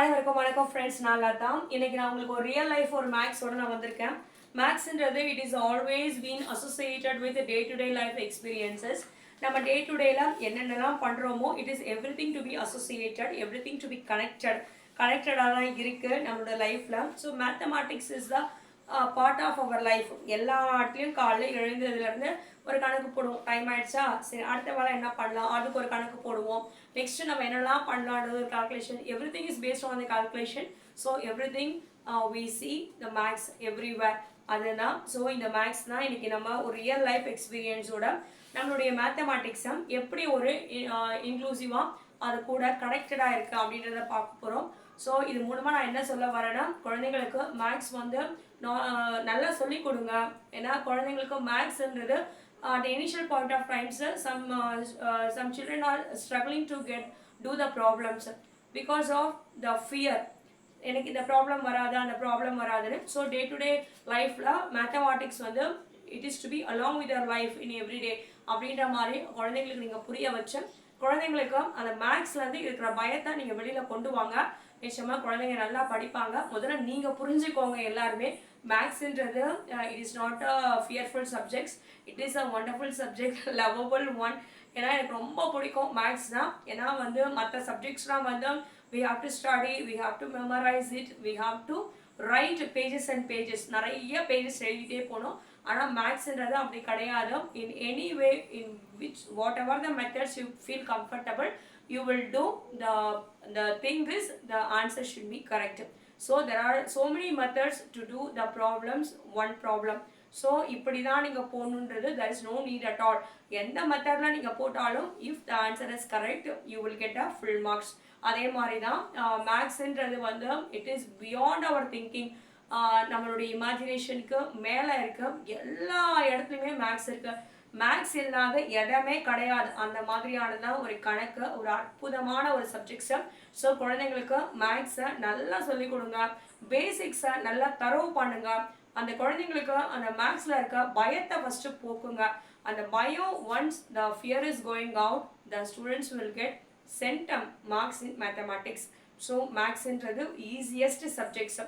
அனைவருக்கும் வணக்கம் ஃப்ரெண்ட்ஸ் நல்லா தான் இன்னைக்கு நான் உங்களுக்கு ஒரு ரியல் லைஃப் ஒரு மேக்ஸோட நான் வந்திருக்கேன். மேக்ஸ்ன்றது it is always been associated with day to day life experiences நம்ம டே டு டேல என்னென்னலாம் பண்ணுறோமோ it is everything to be associated everything to be connected கனெக்டடாக தான் இருக்குது நம்மளோட லைஃப்பில் so mathematics is the part of our life எல்லாத்துலேயும் காலையில் எழுந்ததுலேருந்து ஒரு கணக்கு போடுவோம். டைம் ஆயிடுச்சா? சரி அடுத்த வேலை என்ன பண்ணலாம்? அதுக்கு ஒரு கணக்கு போடுவோம். நெக்ஸ்ட் நம்ம என்னெல்லாம் பண்ணலான்றது ஒரு calculation everything is based on the calculation so everything we see the maths everywhere அதுதான் ஸோ இந்த மேக்ஸ் தான் இன்றைக்கி நம்ம ஒரு ரியல் லைஃப் எக்ஸ்பீரியன்ஸோட நம்மளுடைய மேத்தமேட்டிக்ஸை எப்படி ஒரு uh, இன்க்ளூசிவாக அது கூட கனெக்டடாக இருக்குது அப்படின்றத பார்க்க போகிறோம் ஸோ இது மூலமாக நான் என்ன சொல்ல வரேன்னா குழந்தைங்களுக்கு மேக்ஸ் வந்து நான், நல்லா சொல்லி கொடுங்க. ஏன்னா குழந்தைங்களுக்கு மேக்ஸ்ன்றது at initial point of times some some children are struggling to get to the problems because of the fear எனக்கு இந்த ப்ராப்ளம் வராது அந்த ப்ராப்ளம் வராதுன்னு. ஸோ டே டு டே லைஃப்பில் மேத்தமேட்டிக்ஸ் வந்து it is to be along with our life in every day அப்படின்ற மாதிரி குழந்தைங்களுக்கு நீங்கள் புரிய வச்சு குழந்தைங்களுக்கு அந்த மேக்ஸ்லேருந்து இருக்கிற பயத்தை நீங்கள் வெளியில் கொண்டு வாங்க. நிச்சயமா குழந்தைங்க நல்லா படிப்பாங்க. முதல்ல நீங்கள் புரிஞ்சுக்கோங்க எல்லாருமே. மேக்ஸ்ன்றது it is not a fearful subjects it is a wonderful subject lovable one ஏன்னா எனக்கு ரொம்ப பிடிக்கும் மேக்ஸ்னா ஏன்னா வந்து மற்ற சப்ஜெக்ட்ஸ்லாம் வந்து we have to study we have to memorise it we have to write pages and pages நிறைய பேஜஸ் எழுதிட்டே போகணும். ஆனால் மேக்ஸ்ன்றது அப்படி கிடையாது. In any way in which whatever the methods you feel comfortable you will do the the thing is the answer should be correct. So there are so many methods to do the problems one problem. So இப்படி தான் நீங்கள் போகணுன்றது there is no need at all எந்த மெத்தடில் நீங்கள் போட்டாலும் if the answer is correct you will get a full marks அதே மாதிரி தான் மேக்ஸ்ன்றது வந்து it is beyond our thinking நம்மளுடைய இமேஜினேஷனுக்கு மேலே இருக்க. எல்லா இடத்துலையுமே மேக்ஸ் இருக்குது மேக்ஸ் இல்லாத இடமே கிடையாது. அந்த மாதிரியானதான் ஒரு கணக்கு ஒரு அற்புதமான ஒரு சப்ஜெக்ட்ஸு ஸோ குழந்தைங்களுக்கு மேக்ஸை நல்லா சொல்லிக் கொடுங்க. பேசிக்ஸை நல்லா தரவு பண்ணுங்க. அந்த குழந்தைங்களுக்கு அந்த மேக்ஸில் இருக்க பயத்தை ஃபஸ்ட்டு போக்குங்க. அந்த பயம் once the fear is going out the students will get centum marks in mathematics so மேக்ஸ்ன்றது easiest subjects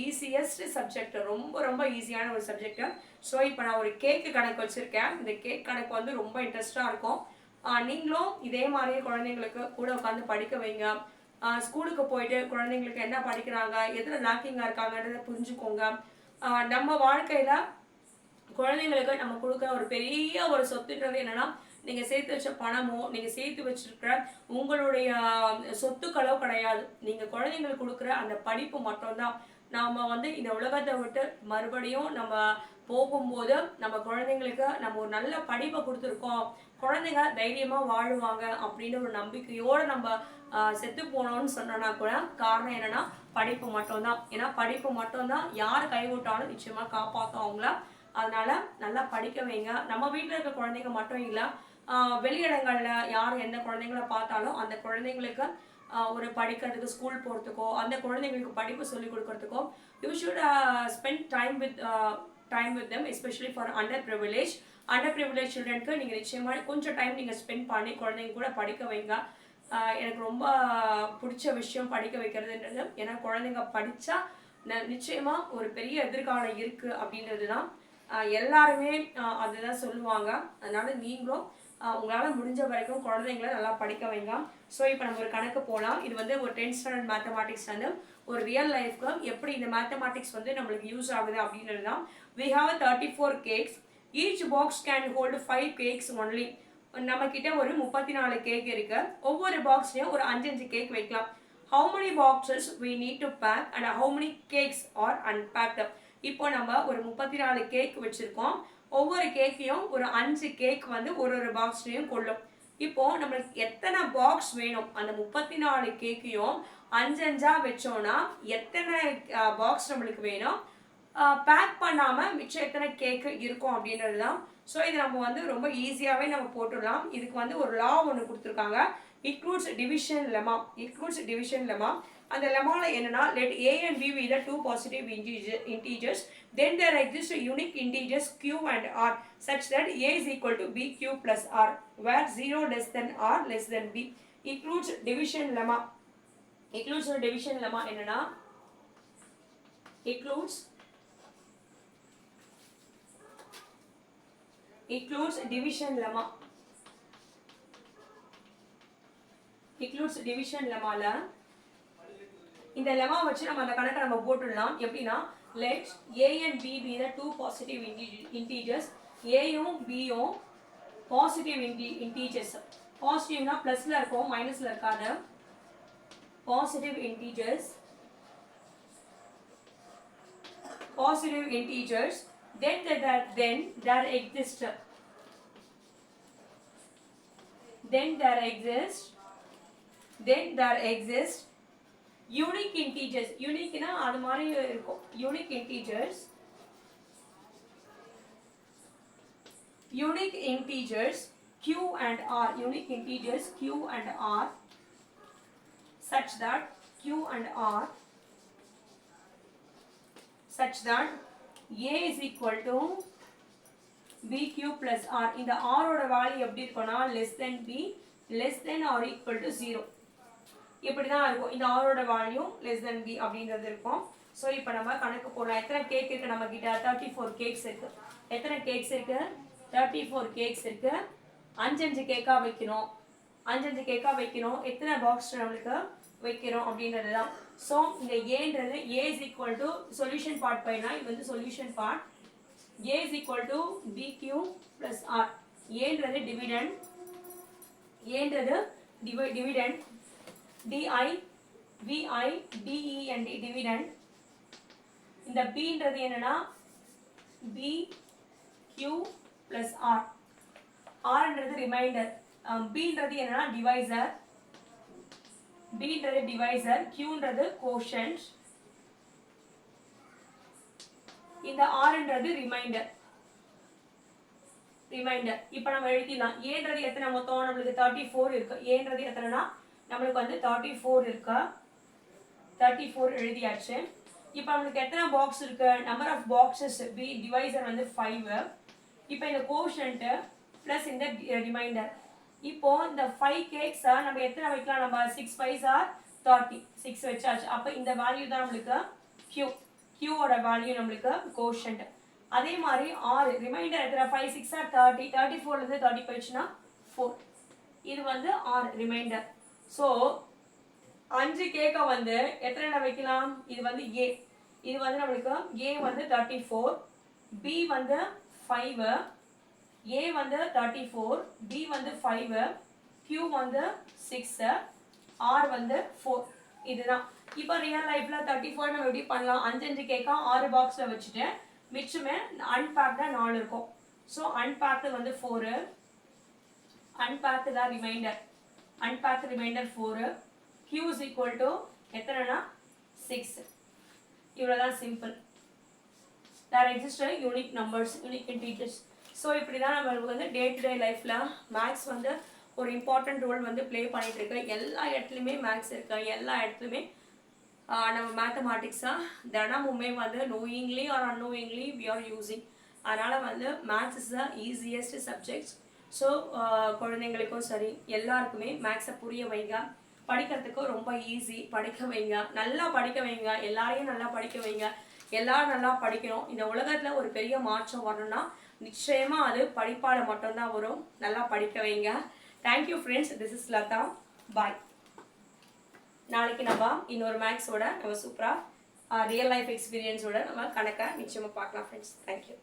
easiest subject ரொம்ப ரொம்ப ஈஸியான ஒரு சப்ஜெக்ட் ஸோ இப்போ நான் ஒரு கேக்கு கணக்கு வச்சுருக்கேன். இந்த கேக் கணக்கு வந்து ரொம்ப இன்ட்ரெஸ்டாக இருக்கும். நீங்களும் இதே மாதிரியே குழந்தைங்களுக்கு கூட உட்காந்து படிக்க வைங்க. ஸ்கூலுக்கு போயிட்டு குழந்தைங்களுக்கு என்ன படிக்கிறாங்க எதில் லேக்கிங்காக இருக்காங்கன்றதை புரிஞ்சுக்கோங்க. நம்ம வாழ்க்கையில் குழந்தைங்களுக்கு நம்ம கொடுக்குற ஒரு பெரிய ஒரு சொத்துன்றது என்னன்னா நீங்கள் சேர்த்து வச்ச பணமோ நீங்கள் சேர்த்து வச்சிருக்கிற உங்களுடைய சொத்துக்களோ கிடையாது. நீங்கள் குழந்தைங்களுக்கு கொடுக்குற அந்த படிப்பு மட்டும்தான். நாம் வந்து இந்த உலகத்தை விட்டு மறுபடியும் நம்ம போகும்போது நம்ம குழந்தைங்களுக்கு நம்ம ஒரு நல்ல படிப்பை கொடுத்துருக்கோம். குழந்தைங்க தைரியமாக வாழுவாங்க அப்படின்னு ஒரு நம்பிக்கையோடு நம்ம செத்து போனோம்னு சொன்னோன்னா கூட காரணம் என்னென்னா படிப்பு மட்டும்தான். ஏன்னா படிப்பு மட்டும்தான் யார் கைவிட்டாலும் நிச்சயமாக காப்பாற்றும் அவங்கள. அதனால நல்லா படிக்க வைங்க. நம்ம வீட்டில் இருக்க குழந்தைங்க மட்டும் இல்லை வெளியிடங்களில் யார் எந்த குழந்தைங்கள பார்த்தாலும் அந்த குழந்தைங்களுக்கு ஒரு படிக்கிறதுக்கு ஸ்கூல் போகிறதுக்கோ அந்த குழந்தைங்களுக்கு படிப்பு சொல்லி கொடுக்கறதுக்கோ you should spend time with time with them especially for under privilege under privilege சில்ட்ரனுக்கு நீங்கள் நிச்சயமாக கொஞ்சம் டைம் நீங்கள் ஸ்பெண்ட் பண்ணி குழந்தைங்க கூட படிக்க வைங்க. எனக்கு ரொம்ப பிடிச்ச விஷயம் படிக்க வைக்கிறதுன்றது. ஏன்னா குழந்தைங்க படித்தா நிச்சயமாக ஒரு பெரிய எதிர்காலம் இருக்குது அப்படின்றது தான் எல்லாருமே அதுதான் சொல்லுவாங்க. அதனால நீங்களும் உங்களால் முடிஞ்ச வரைக்கும் குழந்தைங்கள நல்லா படிக்க வைங்க. ஸோ இப்போ நம்ம ஒரு கணக்கு போகலாம் இது வந்து ஒரு டென்த் ஸ்டாண்டர்ட் மேத்தமேட்டிக்ஸ் வந்து ஒரு ரியல் லைஃப்க்கு எப்படி இந்த மேத்தமேட்டிக்ஸ் வந்து நம்மளுக்கு யூஸ் ஆகுது அப்படின்றது தான். We have thirty four cakes each box can hold five cakes only நம்ம கிட்ட ஒரு முப்பத்தி நாலு கேக் இருக்கு. ஒவ்வொரு பாக்ஸ்லையும் ஒரு அஞ்சு அஞ்சு கேக் வைக்கலாம். How many boxes we need to pack and how many cakes are unpacked இப்போ நம்ம ஒரு முப்பத்தி நாலு கேக் வச்சுருக்கோம். ஒவ்வொரு கேக்கையும் ஒரு அஞ்சு கேக் வந்து ஒரு ஒரு பாக்ஸ்லேயும் கொள்ளும். இப்போ நம்மளுக்கு எத்தனை பாக்ஸ் வேணும்? அந்த முப்பத்தி நாலு கேக்கையும் அஞ்சு அஞ்சா வச்சோம்னா எத்தனை பாக்ஸ் நம்மளுக்கு வேணும்? பேக் பண்ணாம மிச்சம் எத்தனை கேக்கு இருக்கும் அப்படின்றது தான். ஸோ இது நம்ம வந்து ரொம்ப ஈஸியாகவே நம்ம போட்டுடலாம். இதுக்கு வந்து ஒரு லா ஒன்று கொடுத்துருக்காங்க. Includes division lemma includes division lemma அந்த லெமால என்னன்னா let a and b be the two positive integer integers then there exist unique integers q and r such that a is equal to b q plus r where 0 less than r less than b includes division lemma இக்ளூட்ஸோட division lemma என்னன்னா includes includes division lemma includes division lemmaல இந்த lemma வச்சு நம்ம அந்த கணக்கை நம்ம போட்டுடலாம் எப்படின்னா let a and b be the two positive inte- integers aயும் bயும் positive into integers பாசிட்டிவ்னா ப்ளஸ்ல இருக்கும் மைனஸ்ல இருக்காது positive integers positive integers then there then there exist then there exist then there exist unique integers uniqueனா அது மாதிரி இருக்கும் unique integers unique integers q and r unique integers q and r such that q and r such that a is equal to bq plus r இந்த r ஓட value எப்படி இருக்கும்னா less than b less than or equal to 0 இப்படி தான் இருக்கும். இந்த ஆரோட ஓட வேல்யூ less than b அப்படின்றது இருக்கும். ஸோ இப்போ நம்ம கணக்கு போடலாம். எத்தனை கேக் இருக்குது நம்ம கிட்ட தேர்ட்டி ஃபோர் கேக்ஸ் இருக்குது எத்தனை கேக்ஸ் இருக்குது தேர்ட்டி ஃபோர் கேக்ஸ் இருக்குது அஞ்சஞ்சு கேக்காக வைக்கணும். அஞ்சஞ்சு கேக்காக வைக்கணும். எத்தனை பாக்ஸ் நம்மளுக்கு வைக்கிறோம் அப்படின்றது தான் ஸோ இந்த ஏன்றது a is equal to solution part பைனா இது வந்து solution part a is equal to b q plus r ஏன்றது டிவிடெண்ட் ஏன்றது TV dividend D I V I D E N D dividend இந்த பின்றது என்னன்னா பி கியூ பிளஸ் ஆர் ஆர்ன்றது remainder பின்றது என்னன்னா டிவைசர் பின்றது டிவைசர் கியூன்றது கோஷன்ட் இந்த ஆர்ன்றது ரிமைண்டர் ரிமைண்டர் இப்போ நம்ம எழுதிடலாம். ஏன்றது எத்தனை? மொத்தம் நம்மளுக்கு தேர்ட்டி ஃபோர் இருக்கு ஏன்றது எத்தனைனா நம்மளுக்கு வந்து தேர்ட்டி ஃபோர் இருக்கா? தேர்ட்டி ஃபோர் எழுதியாச்சு. இப்போ நம்மளுக்கு எத்தனை பாக்ஸ் இருக்கு? Number of boxes b divisor வந்து ஃபைவ் இப்போ இந்த கோஷன்ட்டு ப்ளஸ் இந்த ரிமைண்டர் இப்போ இந்த ஃபைவ் கேக்ஸை நம்ம எத்தனை வைக்கலாம்? நம்ம six five are thirty six வச்சாச்சு. அப்போ இந்த வேல்யூ தான் நம்மளுக்கு கியூ கியூவோட வேல்யூ நம்மளுக்கு கோஷன்ட் அதே மாதிரி ஆறு. ரிமைண்டர் எத்தனை? Five six are thirty thirty ஃபோர்லேருந்து thirty போயிடுச்சுன்னா ஃபோர் இது வந்து ஆறு. ரிமைண்டர் ஸோ அஞ்சு கேக்கை வந்து எத்தனை இடம் வைக்கலாம்? இது வந்து ஏ இது வந்து நம்மளுக்கு ஏ வந்து தேர்ட்டி ஃபோர் பி வந்து ஃபைவ் ஏ வந்து தேர்ட்டி ஃபோர் பி வந்து ஃபைவ் கியூ வந்து சிக்ஸு ஆர் வந்து ஃபோர் இதுதான். இப்போ ரியல் லைஃப்பில் தேர்ட்டி ஃபோர் நம்ம எப்படி பண்ணலாம்? அஞ்சு அஞ்சு கேக்கா ஆறு பாக்ஸில் வச்சுட்டு மிச்சமே அன்பேக்டாக நாலு இருக்கும். ஸோ அன்பேக்டு வந்து ஃபோரு அன்பேக்டு தான் remainder unpacked remainder four q is equal to எத்தனைனா? Six இவ்வளோதான் simple there exist unique numbers unique integers so இப்படி தான் நம்மளுக்கு வந்து டே டு டே லைஃப்பில் மேக்ஸ் வந்து ஒரு இம்பார்ட்டன்ட் ரோல் வந்து ப்ளே பண்ணிட்டு எல்லா இடத்துலையுமே மேக்ஸ் இருக்கேன் எல்லா இடத்துலையுமே நம்ம மேத்தமேட்டிக்ஸாக தினமுமே வந்து knowingly or unknowingly we are using அதனால் வந்து maths is the easiest subjects so uh, குழந்தைங்களுக்கும் சரி எல்லாருக்குமே மேக்ஸை புரிய வைங்க. படிக்கிறதுக்கு ரொம்ப ஈஸி படிக்க வைங்க. நல்லா படிக்க வைங்க. எல்லாரையும் நல்லா படிக்க வைங்க. எல்லாரும் நல்லா படிக்கணும். இந்த உலகத்தில் ஒரு பெரிய மாற்றம் வரணும்னா நிச்சயமாக அது படிப்பால் மட்டும்தான் வரும். நல்லா படிக்க வைங்க. Thank you friends this is Latha Bai நாளைக்கு நம்ம இன்னொரு மேக்ஸோட நம்ம சூப்பராக ரியல் லைஃப் எக்ஸ்பீரியன்ஸோட நம்ம கணக்கை நிச்சயமாக பார்க்கலாம் ஃப்ரெண்ட்ஸ் தேங்க்யூ